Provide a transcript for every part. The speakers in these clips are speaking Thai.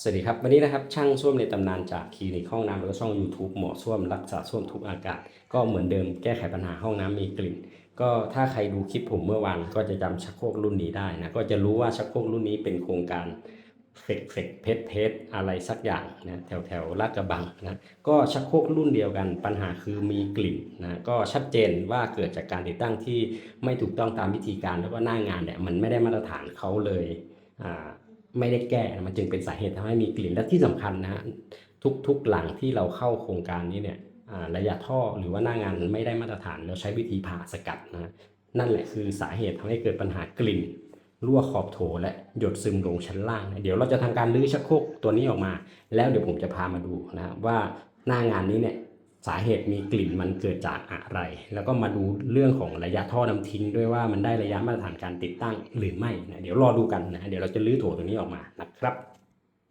สวัสดีครับ วันนี้นะครับช่างส้วมในตำนานจากคลินิกห้องน้ำแล้วก็ช่อง YouTube หมอส้วมรักษาส้วมทุกอากาศ ก็เหมือนเดิมแก้ไขปัญหาห้องน้ำมีกลิ่น ก็ถ้าใครดูคลิปผมเมื่อวานก็จะจำชักโครกรุ่นนี้ได้นะก็จะรู้ว่าชักโครกรุ่นนี้เป็นโครงการเฟกเฟกเพชรเพชรอะไรสักอย่างนะแถวแถวลาดกระบังนะก็ชักโครกรุ่นเดียวกัน ปัญหาคือมีกลิ่นนะก็ชัดเจนว่าเกิดจากการติดตั้งที่ไม่ถูกต้องตามวิธีการแล้วก็หน้างานเนี่ยมันไม่ได้มาตรฐานเขาเลยอ่า ไม่ได้แก้นะมันจึงเป็นสาเหตุทำให้มีกลิ่นและที่สำคัญนะฮะทุกๆหลังที่เราเข้าโครงการนี้เนี่ยอ่าระยะท่อหรือว่าหน้างานไม่ได้มาตรฐานเราใช้วิธีผ่าสกัดนะนั่นแหละคือสาเหตุทำให้เกิดปัญหากลิ่นรั่วขอบโถและหยดซึมลงชั้นล่างนะเดี๋ยวเราจะทำการรื้อชักโครกตัวนี้ออกมา แล้วเดี๋ยวผมจะพามาดูนะว่าหน้างานนี้เนี่ย สาเหตุมีกลิ่นมันเกิดจากอะไร แล้วก็มาดูเรื่องของระยะท่อน้ำทิ้ง ด้วยว่ามันได้ระยะมาตรฐานการติดตั้งหรือไม่นะเดี๋ยวรอดูกันนะเดี๋ยวเราจะลื้อโถตัวนี้ออกมานะครับ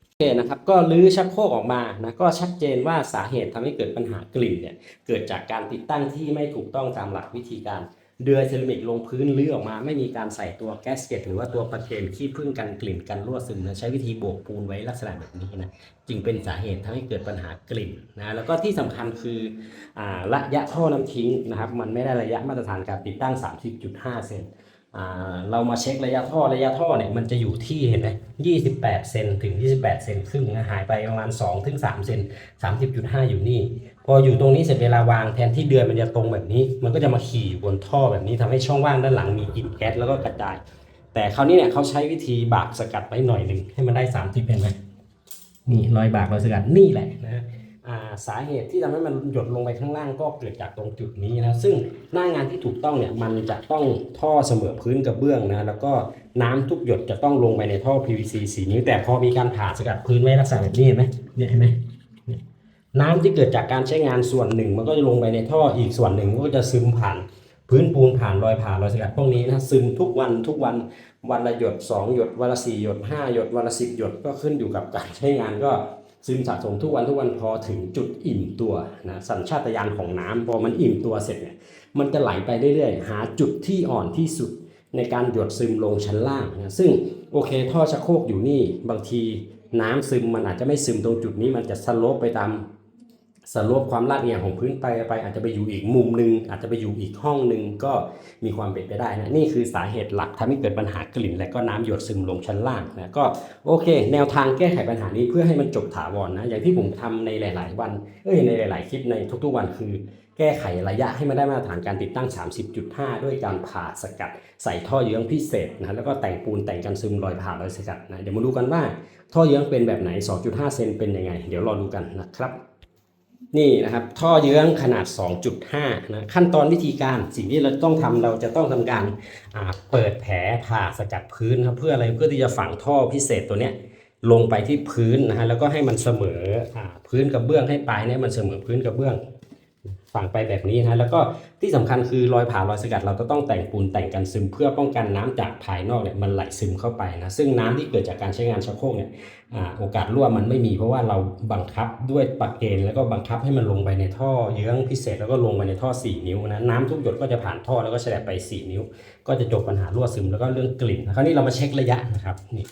โอเคนะครับก็ลื้อชักโครกออกมานะก็ชัดเจนว่าสาเหตุทำให้เกิดปัญหากลิ่นเนี่ยเกิดจากการติดตั้งที่ไม่ถูกต้องตามหลักวิธีการ เดือยเซรามิกลงพื้นเลือออกมา ไม่มีการใส่ตัวแกสเก็ตหรือว่าตัวประเคนขี้พึ่งกันกลิ่นกันรั่วซึมนะใช้วิธีโบกปูนไว้ลักษณะแบบนี้นะจึงเป็นสาเหตุทำให้เกิดปัญหากลิ่นนะแล้วก็ที่สำคัญคืออระยะท่อน้ำทิ้งนะครับมันไม่ได้ระยะมาตรฐานการติดตั้ง 30.5 เซน เรามาเช็คระยะท่อระยะท่อเนี่ยมันจะอยู่ที่เห็นไหม28เซนถึง28เซนครึ่งหายไปประมาณ2ถึง3เซน30.5อยู่นี่ พออยู่ตรงนี้เสร็จเวลาวางแทนที่เดือนมันจะตรงแบบนี้ มันก็จะมาขี่บนท่อแบบนี้ทำให้ช่องว่างด้านหลังมีกลิ่นแก๊สแล้วก็กระจาย แต่คราวนี้เนี่ยเขาใช้วิธีบากสกัดไว้หน่อยหนึ่งให้มันได้30เห็นไหมนี่รอยบากรอยสกัดนี่แหละนะ สาเหตุที่ทำให้มันหยดลงไปข้างล่างก็เกิดจากตรงจุดนี้นะซึ่งหน้างานที่ถูกต้องเนี่ยมันจะต้องท่อเสมอพื้นกับเบื้องนะแล้วก็น้ำทุกหยดจะต้องลงไปในท่อ PVC สีนิ้วแต่พอมีการผ่าสกัดพื้นไว้ลักษณะแบบนี้เห็นไหมเนี่ยเห็นไหมน้ำที่เกิดจากการใช้งานส่วนหนึ่ง มันก็จะลงไปในท่ออีกส่วนหนึ่งก็จะซึมผ่านพื้นปูนผ่านรอยผ่ารอยสกัดพวกนี้นะซึมทุกวันทุกวันวันละหยด 2 หยดวันละ4หยด 5 หยดวันละ10 หยดก็ขึ้นอยู่กับการใช้งานก็ ซึมสะสมทุกวันทุกวันพอถึงจุดอิ่มตัวนะสัญชาตญาณของน้ำพอมันอิ่มตัวเสร็จเนี่ยมันจะไหลไปเรื่อยๆ หาจุดที่อ่อนที่สุดในการหยดซึมลงชั้นล่างนะซึ่งโอเคท่อชักโครกอยู่นี่บางทีน้ำซึมมันอาจจะไม่ซึมตรงจุดนี้มันจะสโลปไปตาม สโลปความลาดเอียงของพื้นไปไป อาจจะไปอยู่อีกมุมหนึ่งอาจจะไปอยู่อีกห้องหนึ่งก็มีความเป็นไปได้นะนี่คือสาเหตุหลักทำให้เกิดปัญหากลิ่น และก็น้ำหยดซึมลงชั้นล่างนะก็โอเค แนวทางแก้ไขปัญหานี้เพื่อให้มันจบถาวรนะอย่างที่ผมทำในหลาย ๆ วันเอ้ยในหลาย ๆ คลิปในทุก ๆ วันคือแก้ไขระยะให้มันได้มาตรฐานการติดตั้ง 30.5 ด้วยการผ่าสกัด ใส่ท่อเยื้องพิเศษนะแล้วก็แต่งปูนแต่งกันซึมรอยผ่ารอยสกัดนะเดี๋ยวมาดูกันว่า ท่อเยื้องเป็นแบบไหน 2.5 เซนเป็นยังไง เดี๋ยวรอดูกันนะครับ นี่นะครับท่อเยื้องขนาด 2.5นะขั้นตอนวิธีการสิ่งที่เราต้องทำเราจะต้องทำการเปิดแผลผ่าสกัดพื้นครับเพื่ออะไรเพื่อที่จะฝังท่อพิเศษตัวเนี้ยลงไปที่พื้นนะฮะแล้วก็ให้มันเสมออพื้นกระเบื้องให้ปลายเนี่ยมันเสมอพื้นกระเบื้อง ฝังไปแบบนี้นะแล้วก็ที่สำคัญคือรอยผ่ารอยสกัดเราก็ต้องแต่งปูนแต่งกันซึมเพื่อป้องกันน้ำจากภายนอกเนี่ยมันไหลซึมเข้าไปนะซึ่งน้ำที่เกิดจากการใช้งานชักโครกเนี่ยอโอกาสรั่วมันไม่มีเพราะว่าเราบังคับด้วยปักเกณฑ์แล้วก็บังคับให้มันลงไปในท่อเยื้องพิเศษแล้วก็ลงไปในท่อ 4 นิ้วนะน้ำทุกหยดก็จะผ่านท่อแล้วก็แฉลบไป 4 นิ้ว ก็จะจบปัญหารั่วซึมแล้วก็เรื่องกลิ่นนะคราวนี้เรามาเช็คระยะนะครับนี่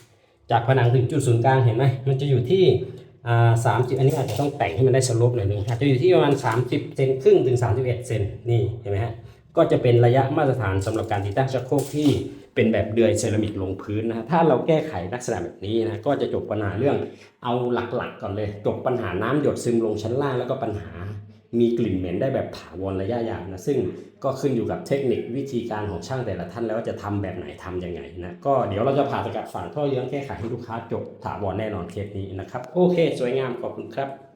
จากผนังถึงจุดศูนย์กลางเห็นไหมมันจะอยู่ที่ สามสิบอันนี้อาจจะต้องแต่งให้มันได้สโลปหน่อยนึงอาจจะอยู่ที่ประมาณ 30 เซนครึ่งถึง 31 เซนนี่เห็นไหมฮะก็จะเป็นระยะมาตรฐานสำหรับการติดตั้งชักโครกที่เป็นแบบเดือยเซรามิกลงพื้นนะฮะถ้าเราแก้ไขลักษณะแบบนี้นะก็จะจบปัญหาเรื่องเอาหลักๆก่อนเลย จบปัญหาน้ำหยดซึมลงชั้นล่างแล้วก็ปัญหา มีกลิ่นเหม็นได้แบบถาวรระยะยาวนะซึ่งก็ขึ้นอยู่กับเทคนิควิธีการของช่างแต่ละท่านแล้วว่าจะทำแบบไหนทำยังไงนะก็เดี๋ยวเราจะผ่าสกัดฝังท่อเยื้องแก้ไขให้ลูกค้าจบถาวรแน่นอนเคสนี้นะครับ โอเค สวยงามขอบคุณครับ